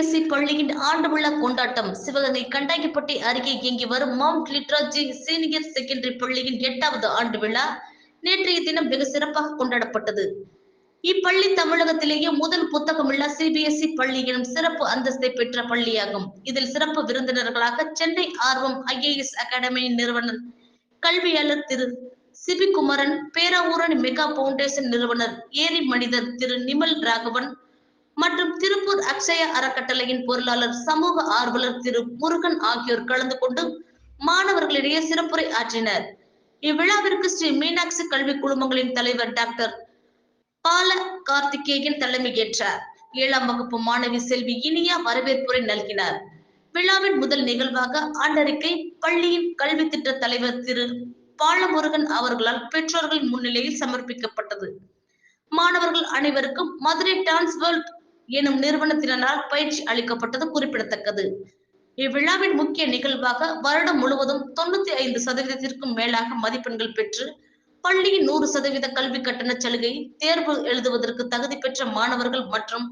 CBSE பள்ளியின் ஆண்டு விழா கொண்டாட்டம். சிவகங்கை கண்டாங்கிப்பட்டி அருகே இயங்கி வரும் மவுண்ட் லிட்ராஜி சீனியர் செகண்டரி பள்ளியின் எட்டாவது ஆண்டு விழா நேற்றைய தினம் வெகு சிறப்பாக கொண்டாடப்பட்டது. இப்பள்ளி தமிழகத்திலேயே முதல் புத்தகமில்லா சிபிஎஸ்இ பள்ளி எனும் சிறப்பு அந்தஸ்தை பெற்ற பள்ளியாகும். இதில் சிறப்பு விருந்தினர்களாக சென்னை ஆர்வம் ஐஏஎஸ் அகாடமியின் நிறுவனர் கல்வியாளர் திரு சிபிகுமரன் பேராவூரணி மெகா பவுண்டேஷன் நிறுவனர் ஏரி மனிதர் திரு நிமல் ராகவன் மற்றும் திரு அக்ஷயா அறக்கட்டளையின் பொருளாளர் சமூக ஆர்வலர் திரு முருகன் ஆகியோர் கலந்து கொண்டு மாணவர்களிடையே சிறப்புரை ஆற்றினர். இவ்விழாவிற்கு ஸ்ரீ மீனாட்சி கல்வி குழுமங்களின் தலைவர் டாக்டர் பால கார்த்திகேயன் தலைமையேற்றார் ஏழாம் வகுப்பு மாணவி செல்வி இனியா வரவேற்புரை நல்கினார். விழாவின் முதல் நிகழ்வாக ஆண்டறிக்கை பள்ளியின் கல்வி திட்ட தலைவர் திரு பாலமுருகன் அவர்களால் பெற்றோர்கள் முன்னிலையில் சமர்ப்பிக்கப்பட்டது. மாணவர்கள் அனைவருக்கும் மதுரை டான்ஸ் வேர்ல்ட் எனும் நிறுவனத்தினரால் பயிற்சி அளிக்கப்பட்டது குறிப்பிடத்தக்கது. இவ்விழாவின் முக்கிய நிகழ்வாக வருடம் முழுவதும் தொண்ணூத்தி ஐந்து சதவீதத்திற்கும் மேலாக மதிப்பெண்கள் பெற்று பள்ளியின் நூறு சதவீத கல்வி கட்டண சலுகை தேர்வு எழுதுவதற்கு தகுதி பெற்ற மாணவர்கள் மற்றும்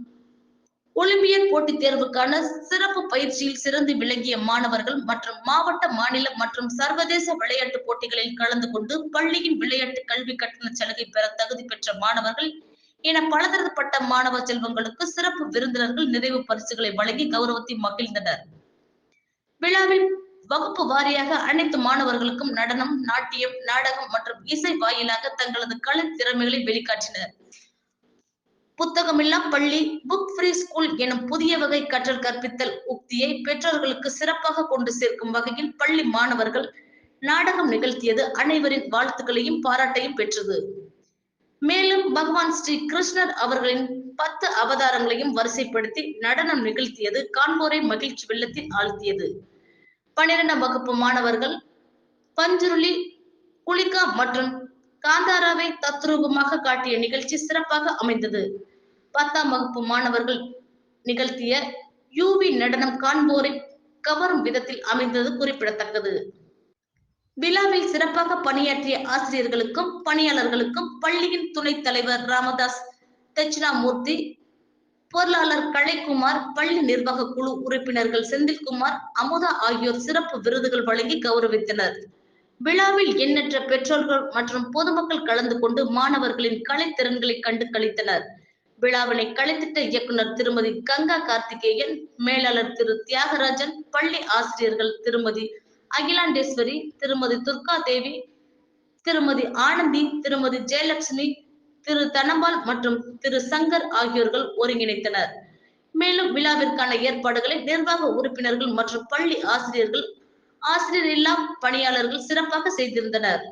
ஒலிம்பியட் போட்டித் தேர்வுக்கான சிறப்பு பயிற்சியில் சிறந்து விளங்கிய மாணவர்கள் மற்றும் மாவட்ட மாநில மற்றும் சர்வதேச விளையாட்டு போட்டிகளில் கலந்து கொண்டு பள்ளியின் விளையாட்டு கல்வி கட்டண சலுகை பெற தகுதி பெற்ற மாணவர்கள் என பலதரப்பட்ட மாணவ செல்வங்களுக்கு சிறப்பு விருந்தினர்கள் நிறைவு பரிசுகளை வழங்கி கௌரவத்தை மகிழ்ந்தனர். விழாவில் வகுப்பு வாரியாக அனைத்து மாணவர்களுக்கும் நடனம் நாட்டியம் நாடகம் மற்றும் இசை வாயிலாக தங்களது கலை திறமைகளை வெளிக்காட்டினர். புத்தகமில்லா பள்ளி புக் ஃப்ரீ ஸ்கூல் எனும் புதிய வகை கற்றல் கற்பித்தல் உக்தியை பெற்றோர்களுக்கு சிறப்பாக கொண்டு சேர்க்கும் வகையில் பள்ளி மாணவர்கள் நாடகம் நிகழ்த்தியது அனைவரின் வாழ்த்துக்களையும் பாராட்டையும் பெற்றது. மேலும் பகவான் ஸ்ரீ கிருஷ்ணர் அவர்களின் பத்து அவதாரங்களையும் வரிசைப்படுத்தி நடனம் நிகழ்த்தியது. காண்போரை மகிழ்ச்சி வெள்ளத்தில் ஆழ்த்தியது. பன்னிரெண்டாம் வகுப்பு மாணவர்கள் பஞ்சுருளி குளிகா மற்றும் காந்தாராவை தத்ரூபமாக காட்டிய நிகழ்ச்சி சிறப்பாக அமைந்தது. பத்தாம் வகுப்பு மாணவர்கள் நிகழ்த்திய யூவி நடனம் காண்போரை கவரும் விதத்தில் அமைந்தது குறிப்பிடத்தக்கது. விழாவில் சிறப்பாக பணியாற்றிய ஆசிரியர்களுக்கும் பணியாளர்களுக்கும் பள்ளியின் துணைத் தலைவர் ராமதாஸ் தட்சிணாமூர்த்தி பொருளாளர் கலைக்குமார் பள்ளி நிர்வாக குழு உறுப்பினர்கள் செந்தில்குமார் அமுதா ஆகியோர் சிறப்பு விருதுகள் வழங்கி கௌரவித்தனர். விழாவில் எண்ணற்ற பெற்றோர்கள் மற்றும் பொதுமக்கள் கலந்து கொண்டு மாணவர்களின் கலைத்திறன்களை கண்டு கழித்தனர் விழாவினை கலைத்திட்ட இயக்குனர் திருமதி கங்கா கார்த்திகேயன் மேலாளர் திரு தியாகராஜன் பள்ளி ஆசிரியர்கள் திருமதி அகிலாண்டேஸ்வரி திருமதி துர்கா தேவி திருமதி ஆனந்தி திருமதி ஜெயலட்சுமி திரு தனபால் மற்றும் திரு சங்கர் ஆகியோர்கள் ஒருங்கிணைத்தனர். மேலும் விழாவிற்கான ஏற்பாடுகளை நிர்வாக உறுப்பினர்கள் மற்றும் பள்ளி ஆசிரியர்கள் ஆசிரியர் இல்லா பணியாளர்கள் சிறப்பாக செய்திருந்தனர்.